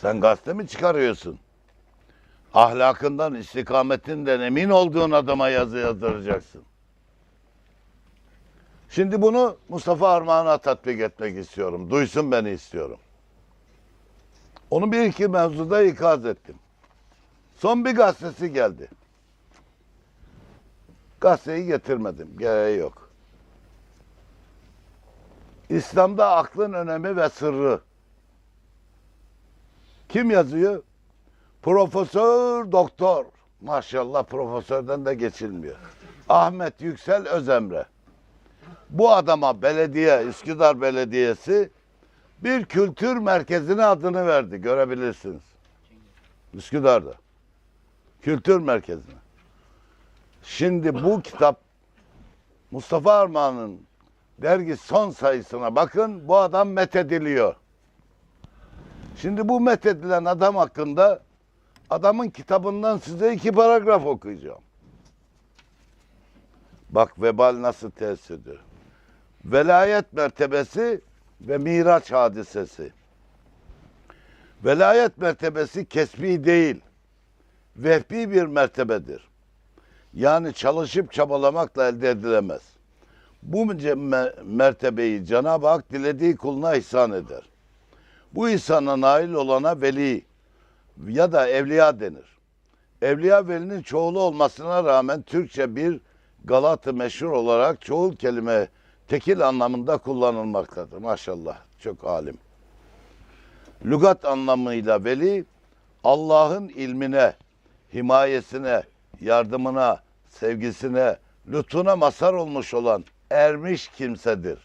Sen gazete mi çıkarıyorsun? Ahlakından, istikametinden emin olduğun adama yazı yazdıracaksın. Şimdi bunu Mustafa Armağan'a tatbik etmek istiyorum. Duysun beni istiyorum. Onu bir iki mevzuda ikaz ettim. Son bir gazetesi geldi. Gazeteyi getirmedim. Gereği yok. İslam'da aklın önemi ve sırrı. Kim yazıyor? Profesör Doktor. Maşallah profesörden de geçilmiyor. Ahmet Yüksel Özemre. Bu adama belediye, Üsküdar Belediyesi bir kültür merkezine adını verdi. Görebilirsiniz. Üsküdar'da. Kültür merkezine. Şimdi bu kitap Mustafa Armağan'ın dergi son sayısına bakın bu adam methediliyor. Şimdi bu methedilen adam hakkında adamın kitabından size iki paragraf okuyacağım. Bak vebal nasıl tesis ediyor. Velayet mertebesi ve miraç hadisesi. Velayet mertebesi kesbi değil, vehbi bir mertebedir. Yani çalışıp çabalamakla elde edilemez. Bu me- mertebeyi Cenab-ı Hak dilediği kuluna ihsan eder. Bu ihsana nail olana veli ya da evliya denir. Evliya velinin çoğulu olmasına rağmen Türkçe bir Galatı meşhur olarak çoğul kelime tekil anlamında kullanılmaktadır. Maşallah çok alim. Lügat anlamıyla veli Allah'ın ilmine, himayesine, yardımına, sevgisine, lütfuna mazhar olmuş olan ermiş kimsedir.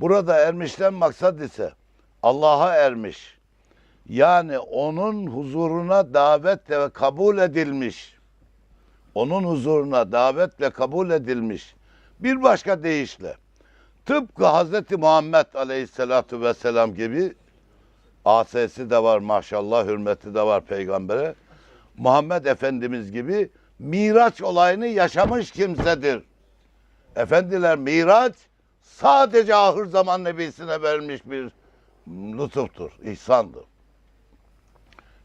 Burada ermişten maksat ise Allah'a ermiş. Yani onun huzuruna davetle ve kabul edilmiş. Onun huzuruna davetle kabul edilmiş. Bir başka deyişle tıpkı Hazreti Muhammed Aleyhisselatu Vesselam gibi asesi de var maşallah hürmeti de var peygambere. Muhammed Efendimiz gibi Miraç olayını yaşamış kimsedir. Efendiler Miraç sadece ahir zaman nebisine verilmiş bir lütuftur, ihsandır.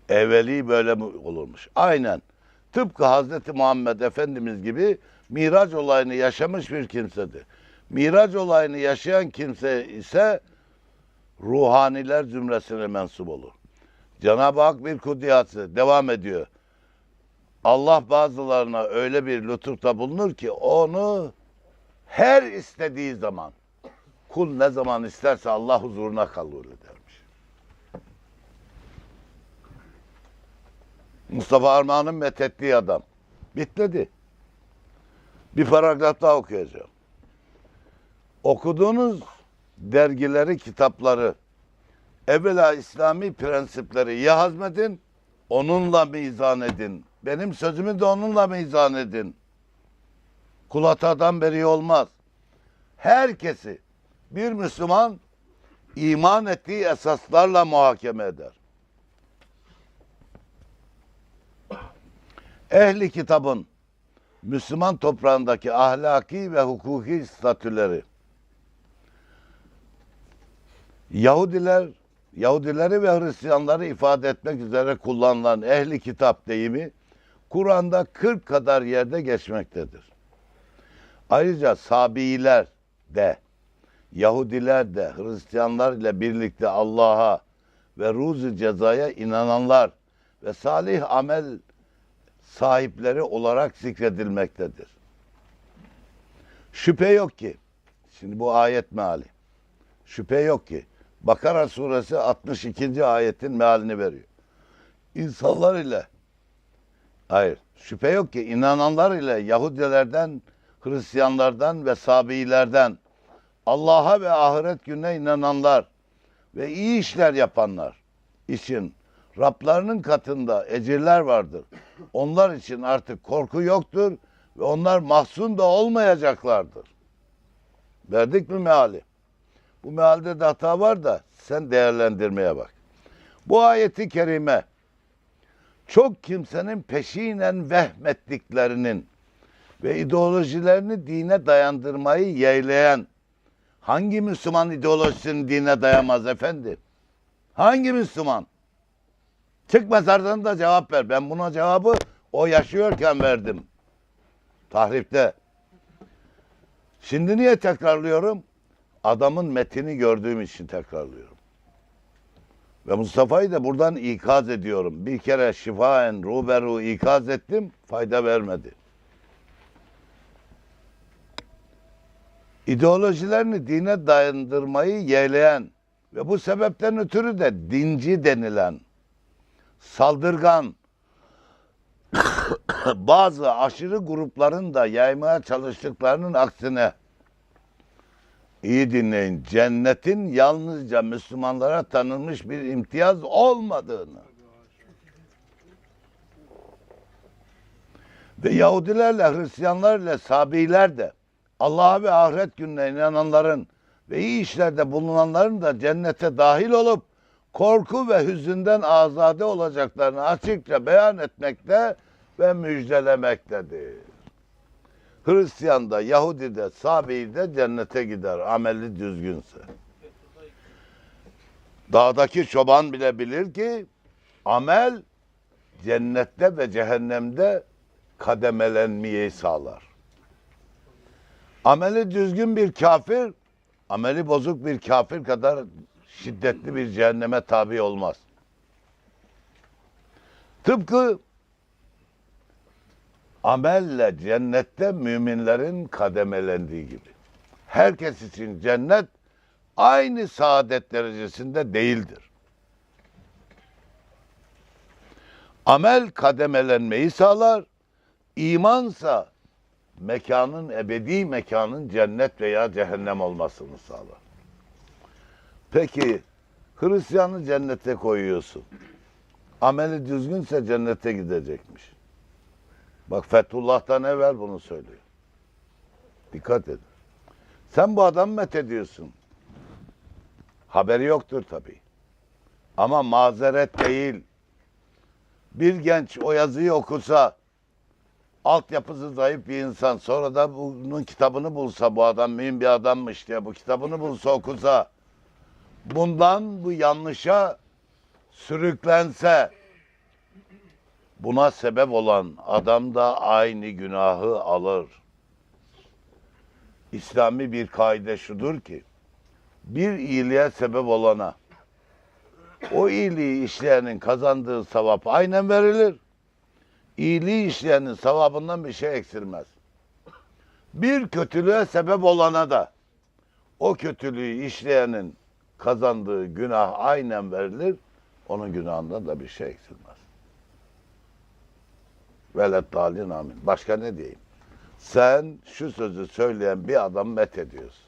Evveli böyle olurmuş? Aynen. Tıpkı Hazreti Muhammed Efendimiz gibi Miraç olayını yaşamış bir kimsedir. Miraç olayını yaşayan kimse ise ruhaniler zümresine mensup olur. Cenab-ı Hak bir kudiyatı devam ediyor. Allah bazılarına öyle bir lütufta bulunur ki onu her istediği zaman kul ne zaman isterse Allah huzuruna kabul edermiş. Mustafa Armağan'ın methettiği adam. Bitmedi. Bir paragraf daha okuyacağım. Okuduğunuz dergileri, kitapları evvela İslami prensipleri ya hazmedin, onunla mizan edin. Benim sözümü de onunla mizan edin. Kul hatadan beri olmaz. Herkesi bir Müslüman iman ettiği esaslarla muhakeme eder. Ehli kitabın Müslüman toprağındaki ahlaki ve hukuki statüleri Yahudiler Yahudileri ve Hristiyanları ifade etmek üzere kullanılan ehli kitap deyimi Kur'an'da 40 kadar yerde geçmektedir. Ayrıca Sabiiler de Yahudiler de Hristiyanlar ile birlikte Allah'a ve ruzu cezaya inananlar ve salih amel sahipleri olarak zikredilmektedir. Şüphe yok ki, şimdi bu ayet meali, şüphe yok ki, Bakara suresi 62. ayetin mealini veriyor. İnsanlar ile, hayır, şüphe yok ki inananlar ile Yahudilerden, Hristiyanlardan ve Sabiilerden, Allah'a ve ahiret gününe inananlar ve iyi işler yapanlar için Rablarının katında ecirler vardır. Onlar için artık korku yoktur ve onlar mahzun da olmayacaklardır. Verdik mi meali? Bu mealde de hata var da sen değerlendirmeye bak. Bu ayeti kerime çok kimsenin peşinen vehmettiklerinin ve ideolojilerini dine dayandırmayı yeğleyen hangi Müslüman ideolojisini dine dayamaz efendi? Hangi Müslüman? Çık mezardan da cevap ver. Ben buna cevabı o yaşıyorken verdim. Tahripte. Şimdi niye tekrarlıyorum? Adamın metini gördüğüm için tekrarlıyorum. Ve Mustafa'yı da buradan ikaz ediyorum. Bir kere şifaen ruberu ikaz ettim, fayda vermedi. İdeolojilerini dine dayandırmayı yeğleyen ve bu sebepten ötürü de dinci denilen saldırgan bazı aşırı grupların da yaymaya çalıştıklarının aksine iyi dinleyin cennetin yalnızca Müslümanlara tanınmış bir imtiyaz olmadığını ve Yahudilerle Hristiyanlarla Sabiler de Allah'a ve ahiret gününe inananların ve iyi işlerde bulunanların da cennete dahil olup korku ve hüzünden azade olacaklarını açıkça beyan etmekte ve müjdelemektedir. Hristiyan da, Yahudi de, Sabi de cennete gider ameli düzgünse. Dağdaki çoban bile bilir ki amel cennette ve cehennemde kademelenmeyi sağlar. Ameli düzgün bir kafir, ameli bozuk bir kafir kadar şiddetli bir cehenneme tabi olmaz. Tıpkı amelle cennette müminlerin kademelendiği gibi. Herkes için cennet aynı saadet derecesinde değildir. Amel kademelenmeyi sağlar, imansa mekanın ebedi mekanın cennet veya cehennem olmasını sağlar. Peki Hristiyanı cennete koyuyorsun. Ameli düzgünse cennete gidecekmiş. Bak Fethullah'tan evvel bunu söylüyor. Dikkat edin. Sen bu adamı met ediyorsun. Haberi yoktur tabii. Ama mazeret değil. Bir genç o yazıyı okusa, altyapısı zayıf bir insan, sonra da bunun kitabını bulsa, bu adam mühim bir adammış diye bu kitabını bulsa okusa, bundan bu yanlışa sürüklense, buna sebep olan adam da aynı günahı alır. İslami bir kaide şudur ki, bir iyiliğe sebep olana, o iyiliği işleyenin kazandığı sevap aynen verilir. İyiliği işleyenin sevabından bir şey eksilmez. Bir kötülüğe sebep olana da o kötülüğü işleyenin kazandığı günah aynen verilir. Onun günahından da bir şey eksilmez. Velet dalin amin. Başka ne diyeyim? Sen şu sözü söyleyen bir adam met ediyorsun.